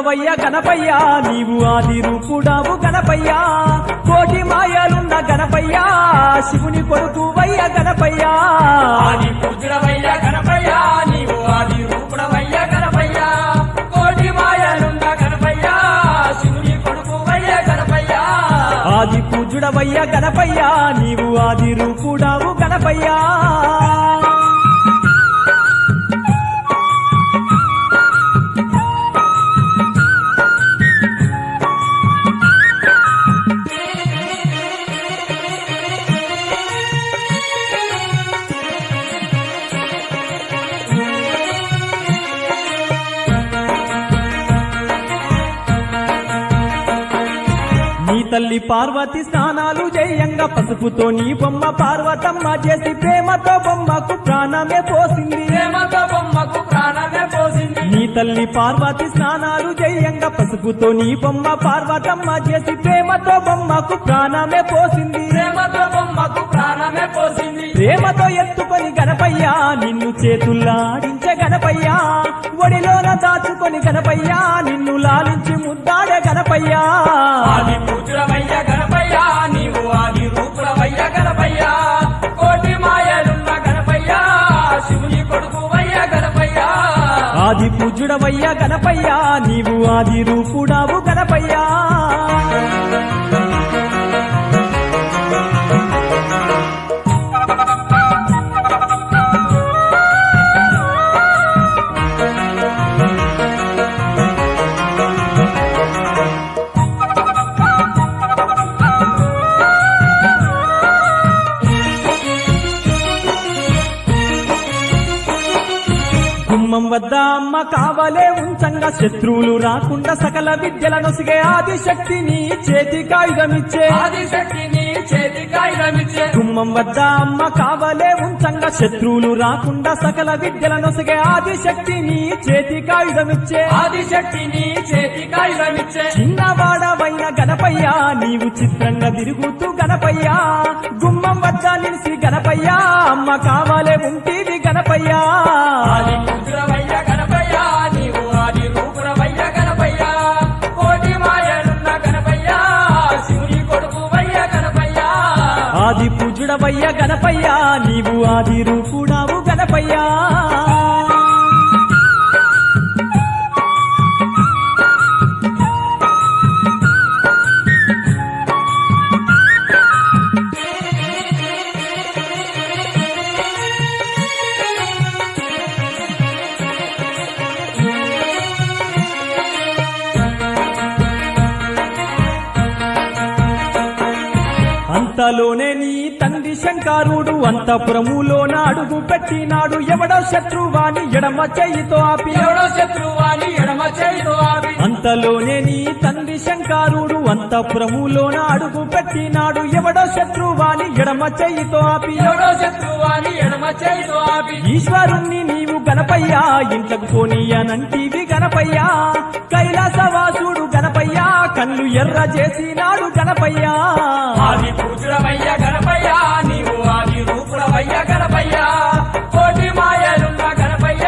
పూజుడవయ్య గణపయ్య నీవు ఆది రూపుడావు గణపయ్య. కోటి మాయలున్న గణపయ్య శివుని కొడుకు వయ్య గణపయ్య. ఆది గణపయ్య నీవు ఆది రూపుడవయ్య గణపయ్య. కోటి మాయలున్న గణపయ్య శివుని కొడుకు వయ్య గణపయ్య. ఆది పూజుడవయ్య గణపయ్య నీవు ఆది రూపుడావు గణపయ్య. తల్లి పార్వతి స్నానాలు జయంగా పసుపుతో నీ బొమ్మ పార్వతమ్మ చేసి ప్రేమతో బొమ్మకు ప్రాణమే పోసింది. ప్రేమతో బొమ్మకు ప్రాణమే పోసింది. నీ తల్లి పార్వతి స్నానాలు జయంగా పసుపుతో నీ బొమ్మ పార్వతమ్మ చేసి ప్రేమతో బొమ్మకు ప్రాణమే పోసింది. ప్రేమతో బొమ్మకు ప్రాణమే పోసింది. ప్రేమతో ఎత్తుకొని గణపయ్య నిన్ను చేతుల్లాడించే గణపయ్య ఒడిలోన దాచుకొని గణపయ్య నిన్ను లాలించి ముద్దాడే గణపయ్య. ఆది గణపయ్యా నీవు ఆది రూపుడావు గణపయ్యా. కావలే ఉంచంగా శత్రువులు రాకుండా సకల విద్యల నొసిగే ఆది శక్తిని చేతి కాయుధమిచ్చే ఆదిశక్తిని చేతికాయుధమిచ్చే గుమ్మం వద్ద అమ్మ కావలే ఉంచంగా శత్రువులు రాకుండా సకల విద్యల నొసిగే ఆది శక్తిని చేతి కాయుధమిచ్చే ఆదిశక్తిని చేతికాయుధమిచ్చే చిన్నవాడవైన గణపయ్య నీవు చిత్రంగా తిరుగుతూ గణపయ్య. గుమ్మం వద్ద నిలిసి గణపయ్య అమ్మ కావాలే పూజుడవయ్య గణపయ్య. ఆది గణపయ్య నీవు ఆది రూపుడావు గణపయ్యా. అంతలోనే నీ తండ్రి శంకారుడు అంతపురములోన అడుగు పెట్టినాడు. ఎవడో శత్రువాని ఎడమ చెయ్యితో ఆపి ఎవడో శత్రువాని ఎడమ చేయితో ఆపి అంతలోనే నీ తండ్రి శంకారుడు అంతపురములోన అడుగు పెట్టినాడు. ఎవడో శత్రువాని ఎడమ చెయ్యితో ఆపి ఎవడో శత్రువాని ఎడమ చేయితో ఆపి ఈశ్వరుణ్ణి నీవు గణపయ్యా ఇంట్లకు పోనీయనంటివి గణపయ్యా కైలాసవాసుడు గణపయ్యా కళ్ళు ఎర్ర చేసినాడు గణపయ్యా ఆది పూజుడవయ్య గణపయ్య నీవు ఆది రూపుడవయ్య గణపయ్య. కోటి మాయలున్న గణపయ్య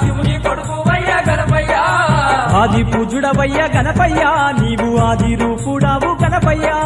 శివుని కొడుకు గణపయ్య. ఆది పూజుడవయ్య గణపయ్యా నీవు ఆది రూపుడావు గణపయ్యా.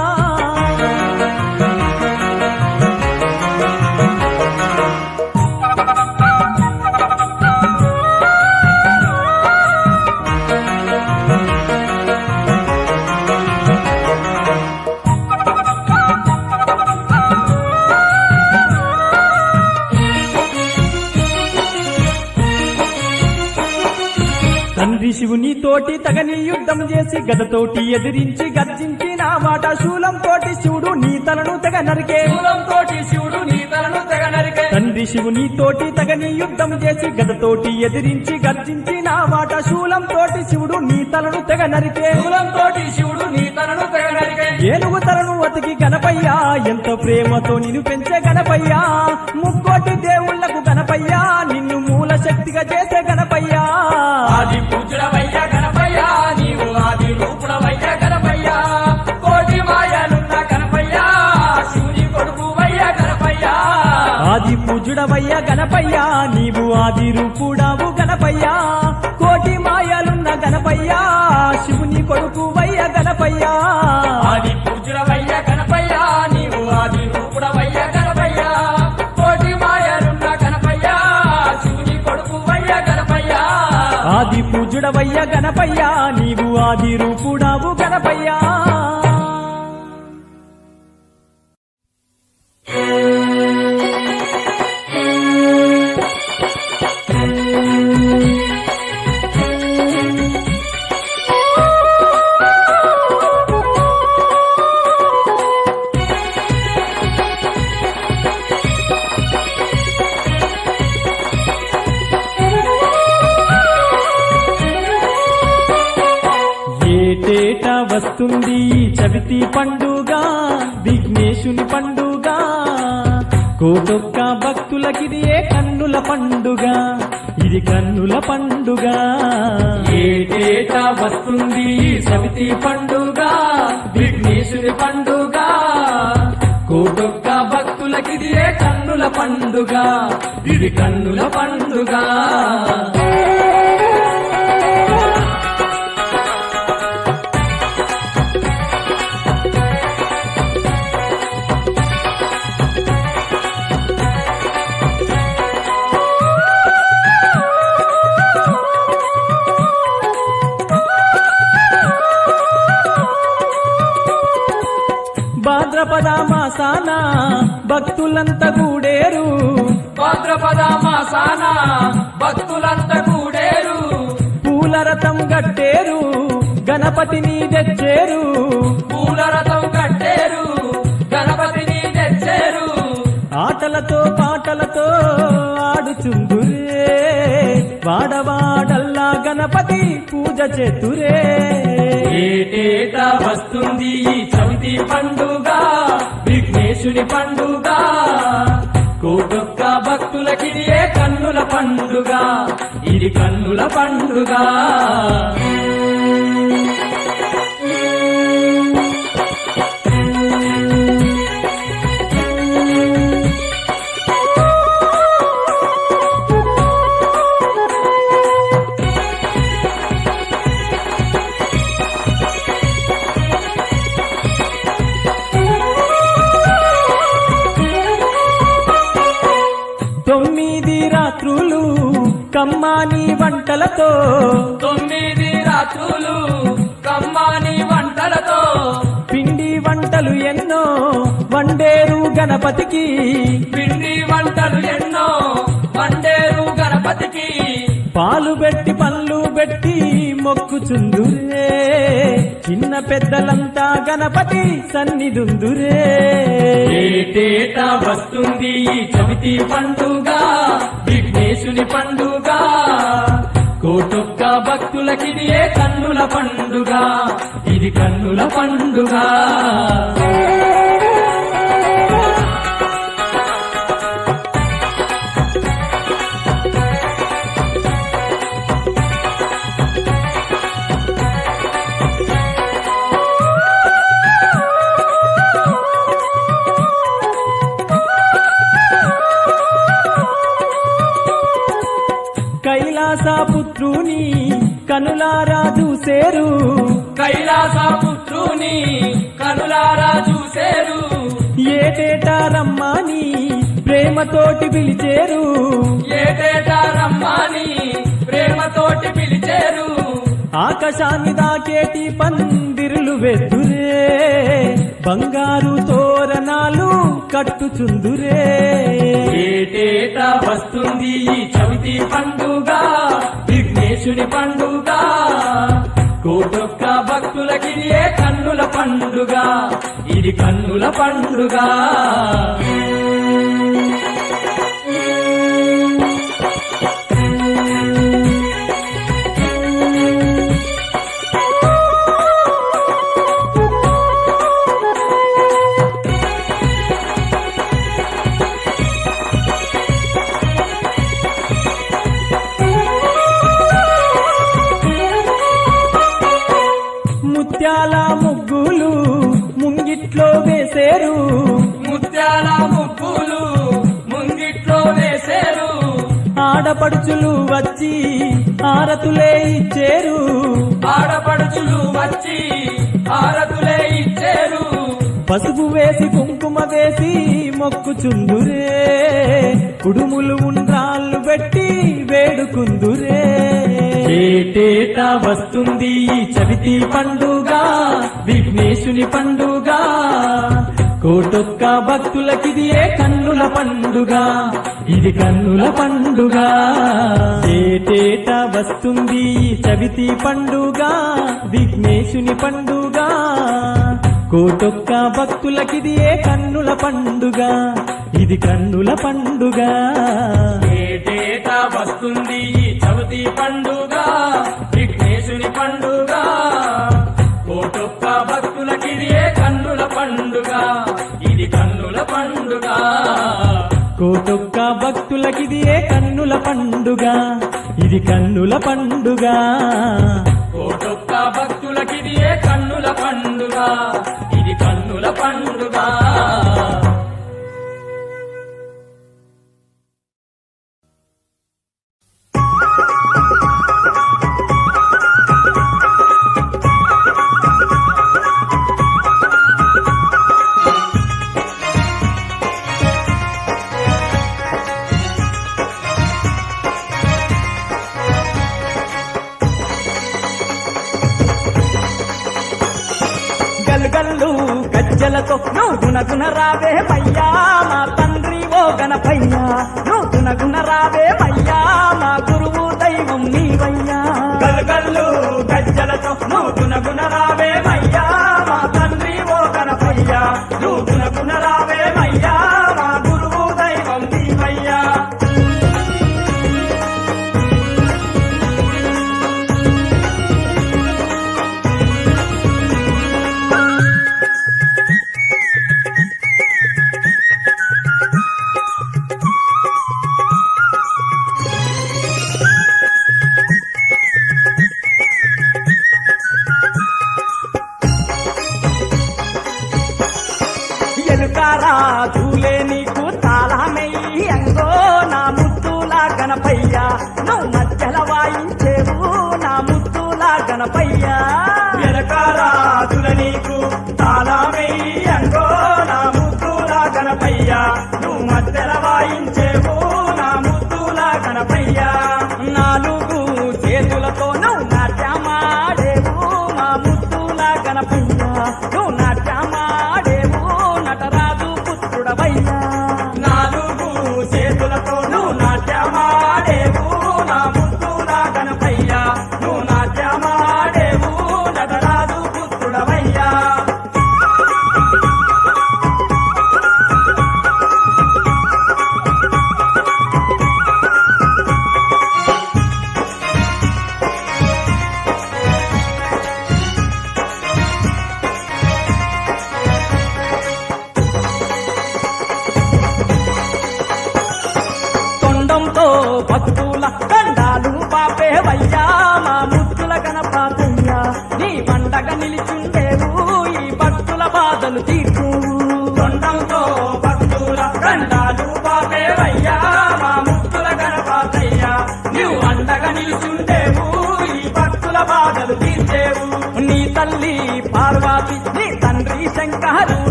తోటి తగని యుద్ధం చేసి గదతోటి ఎదిరించి గర్జించి నా మాట శూలం తోటి శివుడు నీ తలను తెగ నరికే. శూలం తోటి శివుడు నీ తలను తెగ నరికే. తండ్రి శివుని తోటి తగని యుద్ధం చేసి గదతోటి ఎదిరించి గర్జించి నా మాట శూలం తోటి శివుడు నీ తలను తెగ నరికే. శూలం తోటి శివుడు నీ తలను తెగ నరికే. ఏనుగు తలను అతికి గణపయ్యా ఎంతో ప్రేమతో నిన్ను పెంచే గణపయ్యా ముక్కోటి దేవుళ్ళకు గణపయ్యా నిన్ను మూల శక్తిగా చేసే గణపయ్యా ఆది నీవు ఆది రూపుడవయ్య గణపయ్య. కోటి మాయలున్న గణపయ్య. శివుని కొడుకు వయ్య గణపయ్య. ఆది పూజుడవయ్య గణపయ్యా. నీవు ఆది రూపుడావు గణపయ్యా. కోటి మాయలున్న గణపయ్యా. శివుని కొడుకు వయ్య గణపయ్యా. ఆది పూజుడవయ్య గణపయ్య గణపయ్య నీవు ఆది రూపుడావు గణపయ్యా. వస్తుంది చవితి పండుగ విఘ్నేశుని పండుగ. కోటొక్క భక్తులకిది ఏ కన్నుల పండుగ? ఇది కన్నుల పండుగ. ఏటేటా వస్తుంది సవితి పండుగ విఘ్నేశుని పండుగ? కోటొక్క భక్తులకిది ఏ కన్నుల పండుగ? ఇది కన్నుల పండుగ. భాద్రపద మాసాన భక్తులంతా కూడేరు. భాద్రపద మాసాన భక్తులంతా కూడేరు. పూల రథం గట్టేరు గణపతిని తెచ్చేరు. పూల రథం కట్టేరు గణపతిని తెచ్చేరు. ఆటలతో పాటలతో ఆడుచుందురే. వాడవాడల్లా గణపతి పూజ చేతురే. ఏటేటా వస్తుంది ఈ చవితి పండుగ? విఘ్నేశుని పండుగ. కోటొక్క భక్తులకిది కన్నుల పండుగ. ఇది కన్నుల పండుగ. వంటలతో. తొమ్మిది రాత్రులు కమ్మాని వంటలతో. పిండి వంటలు ఎన్నో వండేరు గణపతికి. పిండి వంటలు ఎన్నో వండేరు గణపతికి. పాలు పెట్టి పళ్ళు పెట్టి మొక్కుచుందురే. చిన్న పెద్దలంతా గణపతి సన్నిదుందురే ఏటేటా వస్తుంది చవితి పండుగ విఘ్నేశుని పండుగ. కోటొక్క భక్తులకిది ఏ కన్నుల పండుగ. ఇది కన్నుల పండుగ. చూసేరు కైలాస పుత్రుని కనులారా చూసేరు. ఏటేటా రమ్మని ప్రేమతోటి పిలిచేరు. ఏటేటా రమ్మని ప్రేమతోటి పిలిచేరు. ఆకాశాన్ని దాకేటి పందిరులు వెద్దురే. బంగారు తోరణాలు కట్టుచుందురే. ఏటేటా వస్తుంది ఈ చవితి పండుగ? విఘ్నేశుని పండుగ? కోటొక్క భక్తులకి ఏ కన్నుల పండుగ. ఇది కన్నుల పండుగ. ఆడపడుచులు వచ్చి ఆరతులే ఇచ్చేరు. ఆడపడుచులు వచ్చి ఆరతులే ఇచ్చేరు. పసుపు వేసి కుంకుమ వేసి మొక్కు చుందురే. కుడుములు ఉండ్రాళ్ళు పెట్టి వేడుకుందురే. ఏటేటా వస్తుంది చవితి పండుగ విఘ్నేశుని పండుగ. కోటొక్క భక్తులకిది ఏ కన్నుల పండుగ? ఇది కన్నుల పండుగ. ఏటేట వస్తుంది చవితి పండుగ విఘ్నేశుని పండుగ. కోటొక్క భక్తులకిది ఏ కన్నుల పండుగ? ఇది కన్నుల పండుగ. ఏటేట వస్తుంది చవితి పండుగ. కోటొక్క భక్తులకిదియే కన్నుల పండుగ? ఇది కన్నుల పండుగ. కోటొక్క భక్తులకిదియే కన్నుల పండుగ?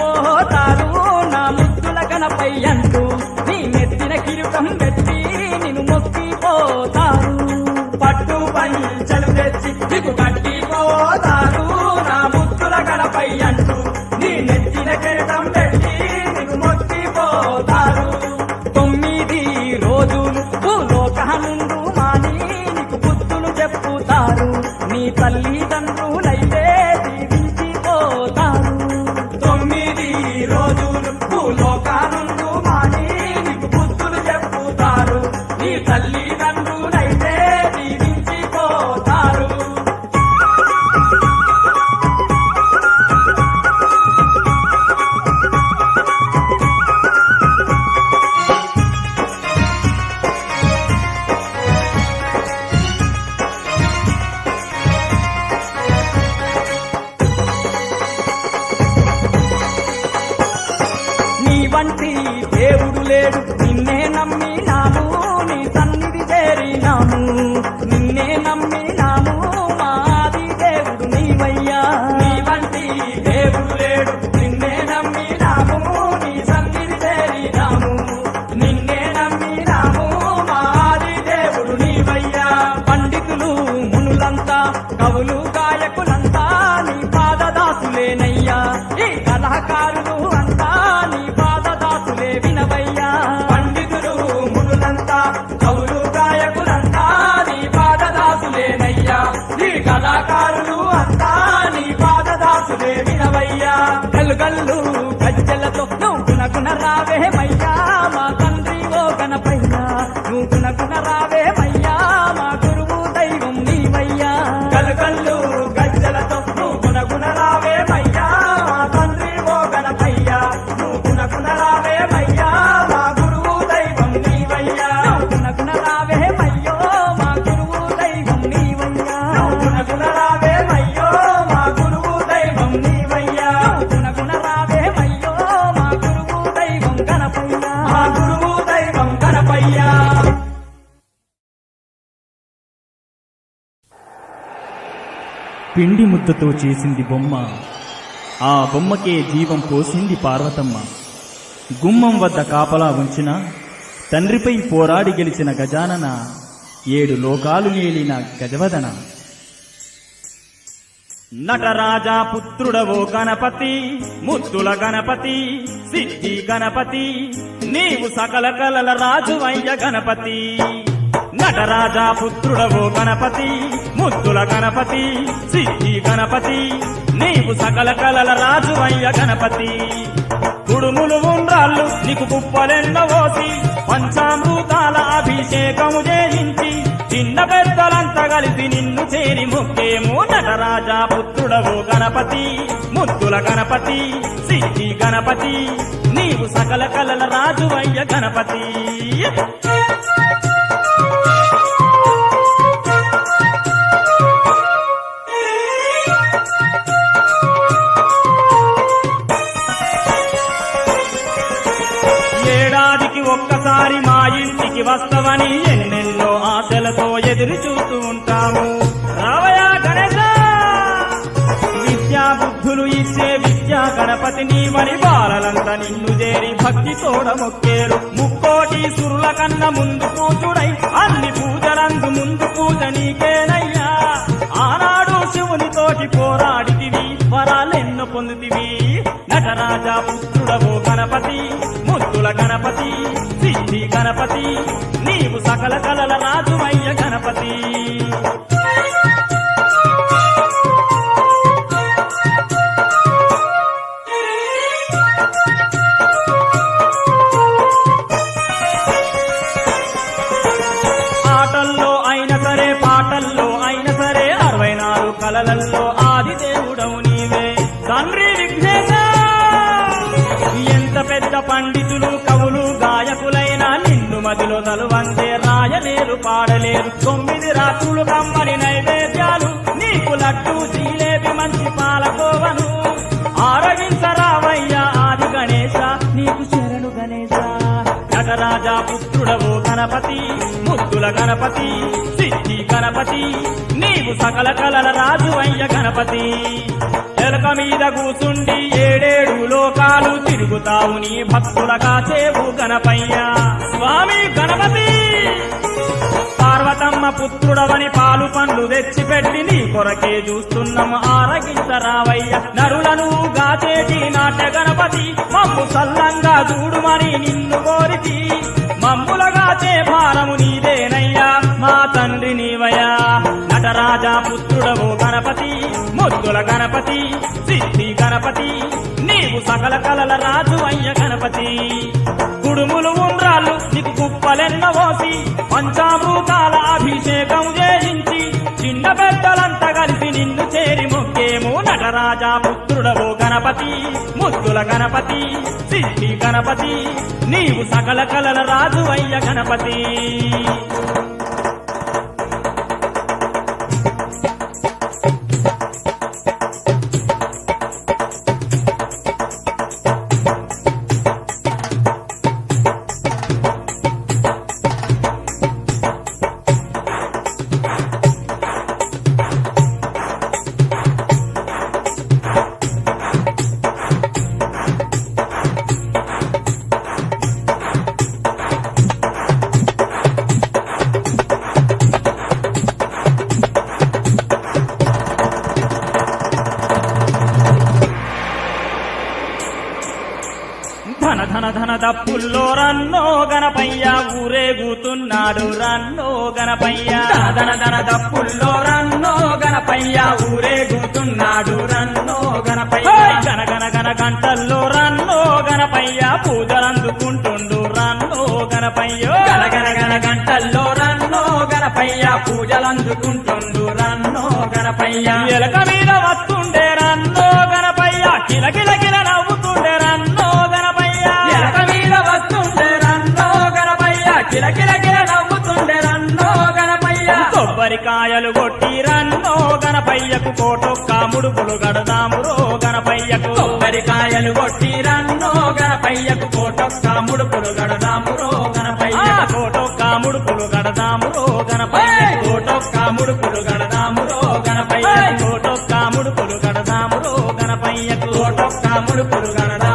పోతారు నా ముద్దుల కనపై అంటూ నీ మెత్తిన కిరీటం మెత్తి எடுத்து గల్లు గల్లు గజ్జలతో నువ్వు గుణగుణ రావే మై గుర్తుతో చేసింది బొమ్మ. ఆ బొమ్మకే జీవం పోసింది పార్వతమ్మ. గుమ్మం వద్ద కాపలా ఉంచిన తండ్రిపై పోరాడి గెలిచిన గజానన ఏడు లోకాలు ఏలిన గజవదన. నటరాజా పుత్రుడవో గణపతి ముత్తుల గణపతి సిద్ధి గణపతి నీవు సకల కలల రాజువయ్య గణపతి. నటరాజా పుత్రుడవో గణపతి ముద్దుల గణపతి సిద్ధి గణపతి నీవు సకల కలల రాజువయ్య గణపతి. కుడుములు ఉండ్రాళ్ళు నీకు కుప్పలెన్నవోసి పంచామృతాల అభిషేకము చేయించి చిన్న పెద్దలంతా కలిసి నిన్ను చేరి ముక్కేమో నటరాజా పుత్రుడవు గణపతి. ముద్దుల గణపతి సిద్ధి గణపతి నీవు సకల కలల రాజువయ్య గణపతి. ఒకసారి మా ఇంటికి వస్తావని ఎన్నెన్నో ఆశలతో ఎదురు చూస్తూ ఉంటాము. రావయా గణేశ! విద్యా బుద్ధులు ఇచ్చే విద్యా గణపతి నీవని బాలలంతా నిన్ను చేరి భక్తి తోడమొక్కేరు ముక్కోటి సురుల కన్న ముందు కూచుడై అన్ని పూజలందు ముందు పూజ నీకేనయ్యా. ఆనాడు శివునితోటి పోరాడితివి వరాలెన్నో పొందుతివి. నటరాజా పుత్రుడవు గణపతి ముద్దుల గణపతి. గణపతి నీవు సకల కలల రాజువయ్య మదిలో వందే రాయలేరు పాడలేరు. తొమ్మిది రాత్రులు కమ్మని నైవేద్యాలు. నీకు లడ్డు జీలేబి మంచి పాలకోవను. ఆరగించరావయ్యా ఆది గణేశ నీకు శరణు గణేశ. నటరాజా పుత్రుడవు గణపతి ముద్దుల గణపతి సిద్ధి గణపతి నీవు సకల కలల రాజు అయ్య గణపతి. ఎలక మీద కూసుండి ఏడేడు లోకాలు తిరుగుతావు నీ భక్తుల కాసేవు గణపయ్య. స్వామి గణపతి! పార్వతమ్మ పుత్రుడవని పాలు పండ్లు తెచ్చిపెట్టి నీ కొరకే చూస్తున్నాము ఆరగించరావయ్య నరులను గాచేటి నాట్య గణపతి మమ్ము సల్లంగా చూడుమని నిన్ను కోరితి. మమ్ములగాచే భారము నీదేనయ్యా మా తండ్రి నీవయ్యా. నట నటరాజా పుత్రుడవు గణపతి. పొద్దుల గణపతి సిద్ధి గణపతి నీవు సకల కలల రాజు అయ్య గణపతి. కుడుములు ఉండ్రాలు నీకు కుప్పలెన్నవోసి పంచామృతాల అభిషేకం చేయించి చిన్న పెద్దలంతా కలిసి నిన్ను చేరి మొక్కేము నటరాజా పుత్రుడవు గణపతి. ముద్దుల గణపతి సిద్ధి గణపతి నీవు సకల కలల రాజు అయ్య గణపతి. దప్పుల్లో రన్నో గణపయ్య ఊరేగుతున్నాడు రన్నో గణపయ్య. ధన ధన దప్పుల్లో రన్నో గణపయ్య ఊరేగుతున్నాడు రన్నో గణపయ్య. గన గన గన గంటల్లో రన్నో గణపయ్య పూజలందుకుంటుండు రన్నో గణపయ్య. గనగన గన గంటల్లో రన్నో గణపయ్య పూజలందుకుంటుండు రన్నో గణపయ్య. ఎలక మీద వస్తుండే రన్నో గణపయ్య కిల గణపయ్య నవ్వుతుండే రన్నో గణపయ్య. కొబ్బరికాయలు కొట్టి రన్నో గణపయ్యకు కోటొక్క ముడుపులు గడదామురో గణపయ్యకు. కొబ్బరికాయలు కొట్టి రన్నో గణపయ్యకు కోటొక్క ముడుపులు గడదామురో ఆ గణపయ్య. కోటొక్క ముడుపులు గడదామురో గణపయ్యకు కోటొక్క ముడుపులు గడదామురో గణపయ్య. కోటొక్క ముడుపులు గడదామురో గణపయ్యకు. కోటొక్క ముడుపులు గడదామురో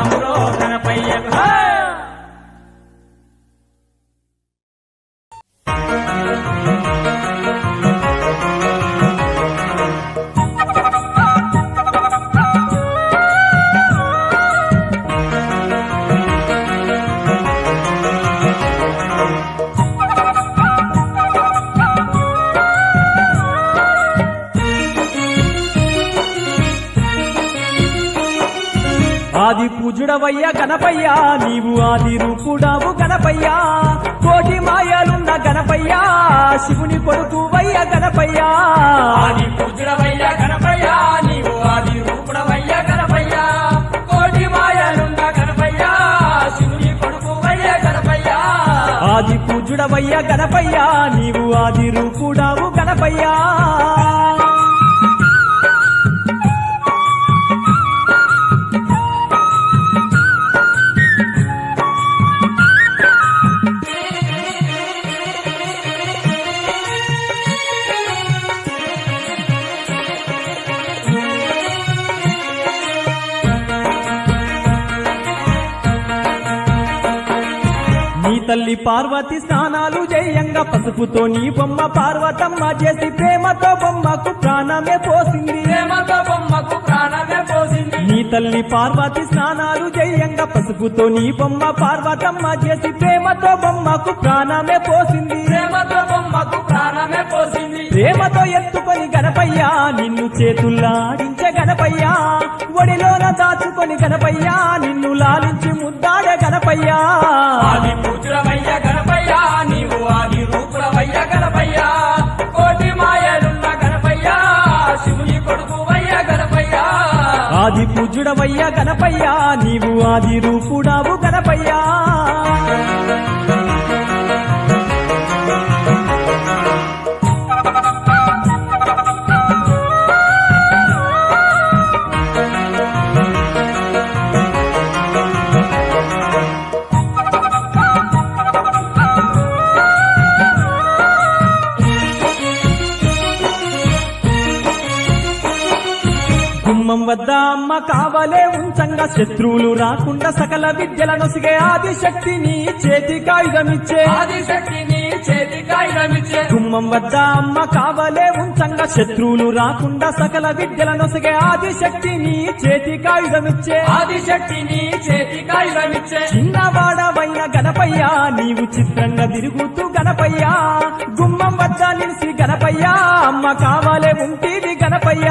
పూజుడవయ్య గణపయ్య నీవు ఆది రూపుడావు గణపయ్య. కోటి మాయలున్న గణపయ్య శివుని కొడుకువయ్య గణపయ్య. ఆది పూజుడవయ్య గణపయ్య నీవు ఆది రూపుడవయ్య గణపయ్య. కోటి మాయలున్న గణపయ్య శివుని కొడుకువయ్య గణపయ్య. ఆది పూజుడవయ్య గణపయ్య నీవు ఆది రూపుడావు గణపయ్య. తల్లి పార్వతి స్నానాలు చేయంగా పసుపుతో నీ బొమ్మ పార్వతమ్మ చేసి ప్రేమతో బొమ్మకు ప్రాణమే పోసింది. ప్రేమతో బొమ్మకు ప్రాణమే పోసింది. నీ తల్లి పార్వతి స్నానాలు చేయంగా పసుపుతో నీ బొమ్మ పార్వతమ్మ చేసి ప్రేమతో బొమ్మకు ప్రాణమే పోసింది. ప్రేమతో బొమ్మకు ప్రేమతో ఎత్తుకొని గణపయ్య నిన్ను చేతుల్లాడించే గణపయ్య ఒడిలోన దాచుకొని గణపయ్య నిన్ను లాలించి ముద్దాడే గణపయ్య. ఆది పూజుడవయ్య గణపయ్య నీవు ఆది రూపుడవయ్య గణపయ్య. కోటి మాయలున్న గణపయ్య శివుని కొడుకువయ్య గణపయ్య. ఆది పూజుడవయ్య గణపయ్య నీవు ఆది రూపుడావు గణపయ్య. అమ్మ కావలే ఉంచంగా శత్రువులు రాకుండా సకల విద్యల నొసిగే ఆది శక్తిని చేతి కాయుధమిచ్చే ఆది శక్తిని చేతి కాయుధమిచ్చే గుమ్మం గుమ్మం వద్ద అమ్మ కావలే ఉంచంగా శత్రువులు రాకుండా సకల విద్యల నొసగే ఆది శక్తిని చేతికాయుధమిచ్చే ఆదిశక్తిని చేతి కాయుధమిచ్చే చిన్నవాడవైన గణపయ్య నీవు చిత్రంగా తిరుగుతూ గణపయ్య. గుమ్మం వద్ద నిలిసి గణపయ్య అమ్మ కావాలే ఉంటేది గణపయ్య.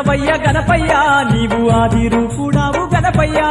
ఆది పూజుడవయ్య గణపయ్య నీవు ఆది రూపుడావు గణపయ్యా.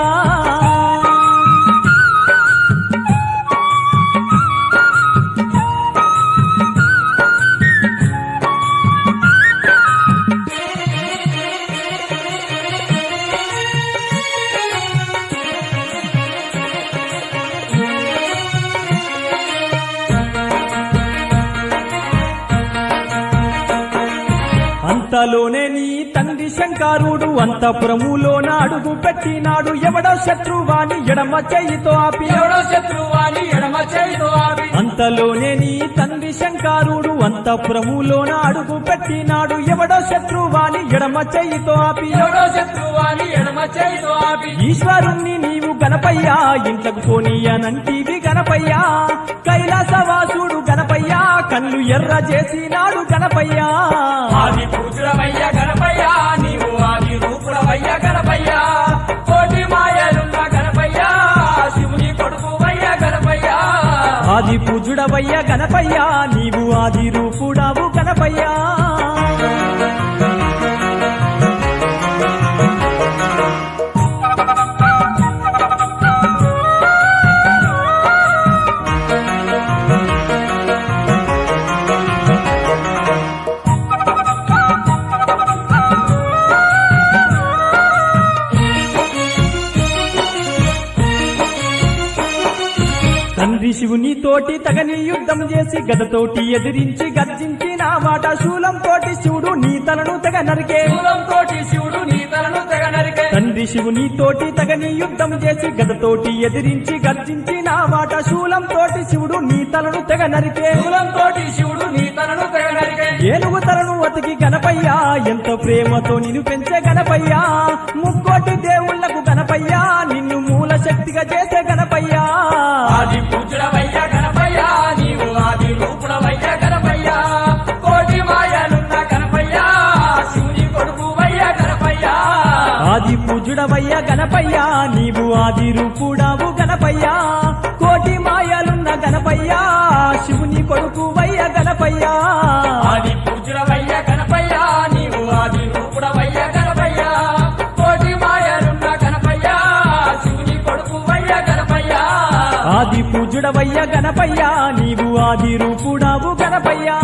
అంతపురములోన అడుగు పెట్టినాడు ఎవడో శత్రువాని ఎడమ చెయ్యితో ఆపి. ఎవడో శత్రువాని ఎడమ చేయితో ఆపి. అంతలోనే నీ తండ్రి శంకారుడు అంతపురములోన అడుగు పెట్టినాడు ఎవడో శత్రువాని ఎడమ చెయ్యితో ఆపి. ఎవడో శత్రువాని ఎడమ చేయితో ఆపి. ఈశ్వరుణ్ణి నీవు గణపయ్యా ఇంట్లకు పోనీయనంటివి గణపయ్యా. కైలాసవాసుడు గణపయ్యా కళ్ళు ఎర్ర చేసినాడు గణపయ్యా. తోటి తగని యుద్ధం చేసి గదతోటి ఎదిరించి గర్జించిన మాట శూలం తోటి శివుడు నీ తలను తెగ నరికే. శూలం తోటి శివుడు నీ తలను తెగ నరికే. తండ్రి శివుని తోటి తగని యుద్ధం చేసి గదతోటి ఎదిరించి గర్జించిన మాట శూలం తోటి శివుడు నీ తలను తెగ నరికే. శూలం తోటి శివుడు నీ తలను తెగ నరికే. ఏనుగు తలను అతికి గణపయ్యా ఎంతో ప్రేమతో నిన్ను పెంచే గణపయ్యా. ముక్కోటి దేవుళ్ళకు గణపయ్యా నిన్ను మూల శక్తిగా చేసే గణపయ్యా. ఆది పూజుడవయ్య. ఆది పూజుడవయ్య గణపయ్యా నీవు ఆది రూపుడావు గణపయ్యా. కోటి మాయలున్న గణపయ్యా శివుని కొడుకు వయ్య గణపయ్యా. ఆది పూజుడవయ్య గణపయ్య నీవు ఆది రూపుడవయ్య గణపయ్య. కోటి మాయలున్న గణపయ్య శివుని కొడుకు వయ్య గణపయ్య. ఆది పూజుడవయ్య గణపయ్యా నీవు ఆది రూపుడావు గణపయ్యా.